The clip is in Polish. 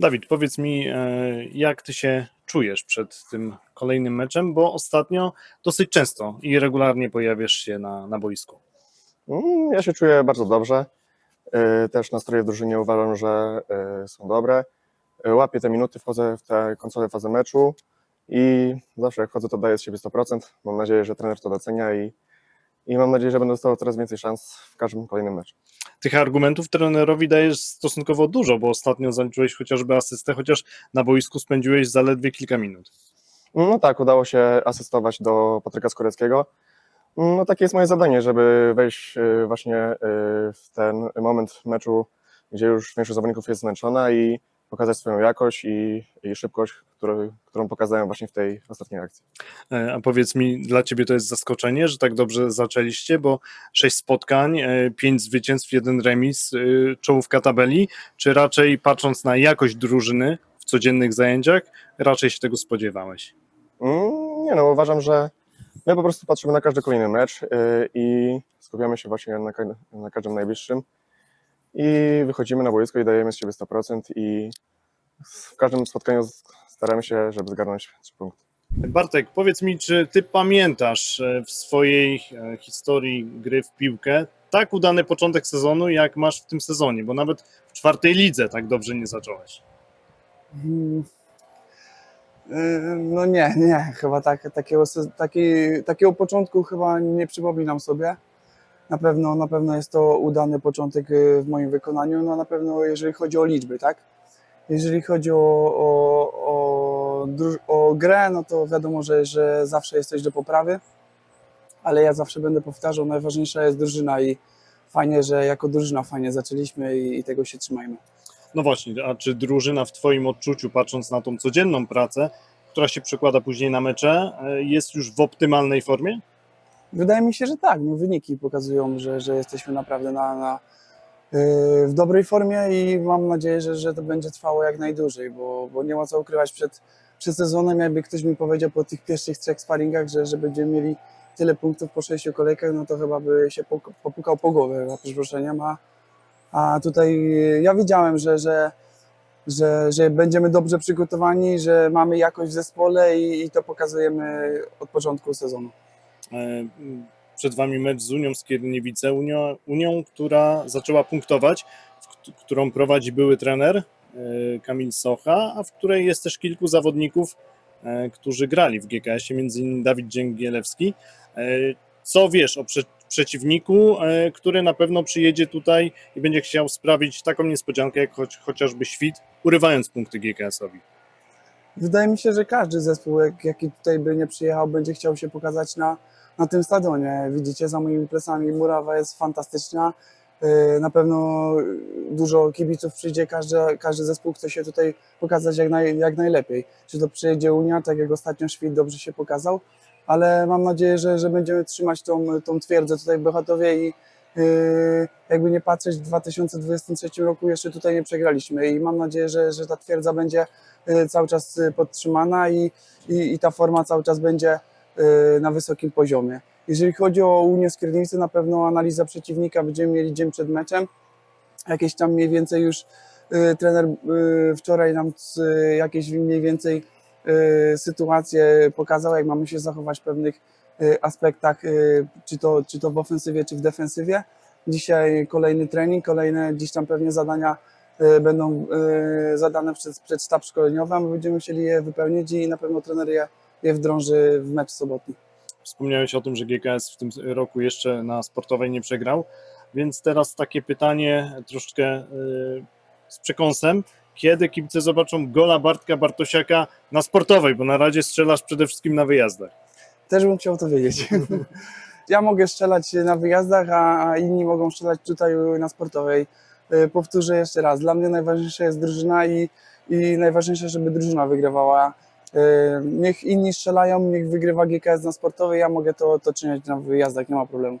Dawid, powiedz mi, e, jak ty się czujesz przed tym kolejnym meczem, bo ostatnio dosyć często i regularnie pojawiasz się na, na boisku. Mm, Ja się czuję bardzo dobrze. Y, Też nastroje w drużynie uważam, że y, są dobre. Łapię te minuty, wchodzę w te końcowe fazy meczu i zawsze jak wchodzę, to daję z siebie 100%. Mam nadzieję, że trener to docenia i, i mam nadzieję, że będę dostawał coraz więcej szans w każdym kolejnym meczu. Tych argumentów trenerowi dajesz stosunkowo dużo, bo ostatnio zaliczyłeś chociażby asystę, chociaż na boisku spędziłeś zaledwie kilka minut. No tak, udało się asystować do Patryka Skoreckiego. No takie jest moje zadanie, żeby wejść y, właśnie y, w ten moment meczu, gdzie już większość zawodników jest zmęczona i pokazać swoją jakość i, i szybkość, który, którą pokazałem właśnie w tej ostatniej akcji. E, A powiedz mi, dla ciebie to jest zaskoczenie, że tak dobrze zaczęliście, bo sześć spotkań, e, pięć zwycięstw, jeden remis, e, czołówka tabeli, czy raczej patrząc na jakość drużyny w codziennych zajęciach, raczej się tego spodziewałeś? Mm, Nie no, uważam, że my po prostu patrzymy na każdy kolejny mecz i skupiamy się właśnie na, na każdym najbliższym i wychodzimy na boisko i dajemy z siebie 100% i w każdym spotkaniu staramy się, żeby zgarnąć 3 punkty. Bartek, powiedz mi, czy ty pamiętasz e, w swojej e, historii gry w piłkę tak udany początek sezonu, jak masz w tym sezonie, bo nawet w czwartej lidze tak dobrze nie zacząłeś. Mm. Yy, No nie, nie, chyba tak, takiego, taki, takiego początku chyba nie przypominam sobie. Na pewno, na pewno jest to udany początek yy, w moim wykonaniu, no na pewno jeżeli chodzi o liczby, tak? Jeżeli chodzi o, o, o, o grę, no to wiadomo, że, że zawsze jest coś do poprawy, ale ja zawsze będę powtarzał, najważniejsza jest drużyna i fajnie, że jako drużyna fajnie zaczęliśmy i, i tego się trzymajmy. No właśnie, a czy drużyna w Twoim odczuciu, patrząc na tą codzienną pracę, która się przekłada później na mecze, e, jest już w optymalnej formie? Wydaje mi się, że tak. No, wyniki pokazują, że, że jesteśmy naprawdę na, na, yy, w dobrej formie i mam nadzieję, że, że to będzie trwało jak najdłużej, bo, bo nie ma co ukrywać przed, przed sezonem. Jakby ktoś mi powiedział po tych pierwszych trzech sparingach, że, że będziemy mieli tyle punktów po sześciu kolejkach, no to chyba by się popukał po głowie za przeproszeniem. A, a tutaj yy, ja wiedziałem, że, że, że, że będziemy dobrze przygotowani, że mamy jakość w zespole i, i to pokazujemy od początku sezonu. E, Przed Wami mecz z Unią Skierniewice, Unią, Unią która zaczęła punktować, w którą prowadzi były trener e, Kamil Socha, a w której jest też kilku zawodników, e, którzy grali w GKS-ie, innymi Dawid Dzięgielewski. Co wiesz o prze przeciwniku, który na pewno przyjedzie tutaj i będzie chciał sprawić taką niespodziankę, jak chociażby Świt, urywając punkty GKS-owi? Wydaje mi się, że każdy zespół, jak, jaki tutaj by nie przyjechał, będzie chciał się pokazać na, na tym stadionie. Widzicie, za moimi plecami murawa jest fantastyczna. Yy, Na pewno dużo kibiców przyjdzie, każdy, każdy zespół chce się tutaj pokazać jak, naj, jak najlepiej. Czy to przyjedzie Unia, tak jak ostatnio Świt dobrze się pokazał, ale mam nadzieję, że, że będziemy trzymać tą, tą twierdzę tutaj w Bechatowie i jakby nie patrzeć, w 2023 roku jeszcze tutaj nie przegraliśmy i mam nadzieję, że, że ta twierdza będzie y, cały czas y, podtrzymana i, i, i ta forma cały czas będzie na wysokim poziomie. Jeżeli chodzi o Unię Skierniewice, na pewno analiza przeciwnika będziemy mieli dzień przed meczem. Jakieś tam mniej więcej już trener wczoraj nam jakieś mniej więcej sytuacje pokazał, jak mamy się zachować w pewnych aspektach, y, czy to, czy to w ofensywie, czy w defensywie. Dzisiaj kolejny trening, kolejne gdzieś tam pewnie zadania y, będą y, zadane przez, przez sztab szkoleniowy, a my będziemy chcieli je wypełnić i na pewno trener je, je wdrąży w mecz sobotni. Wspomniałeś o tym, że GKS w tym roku jeszcze na sportowej nie przegrał, więc teraz takie pytanie troszeczkę y, z przekąsem. Kiedy kibice zobaczą gola Bartka Bartosiaka na sportowej, bo na razie strzelasz przede wszystkim na wyjazdach. Też bym chciał to wiedzieć. ja mogę strzelać na wyjazdach, a, inni mogą strzelać tutaj na sportowej. Y, Powtórzę jeszcze raz, dla mnie najważniejsza jest drużyna i, i najważniejsze, żeby drużyna wygrywała. Y, Niech inni strzelają, niech wygrywa GKS na sportowej, ja mogę to, to czynić na wyjazdach, nie ma problemu.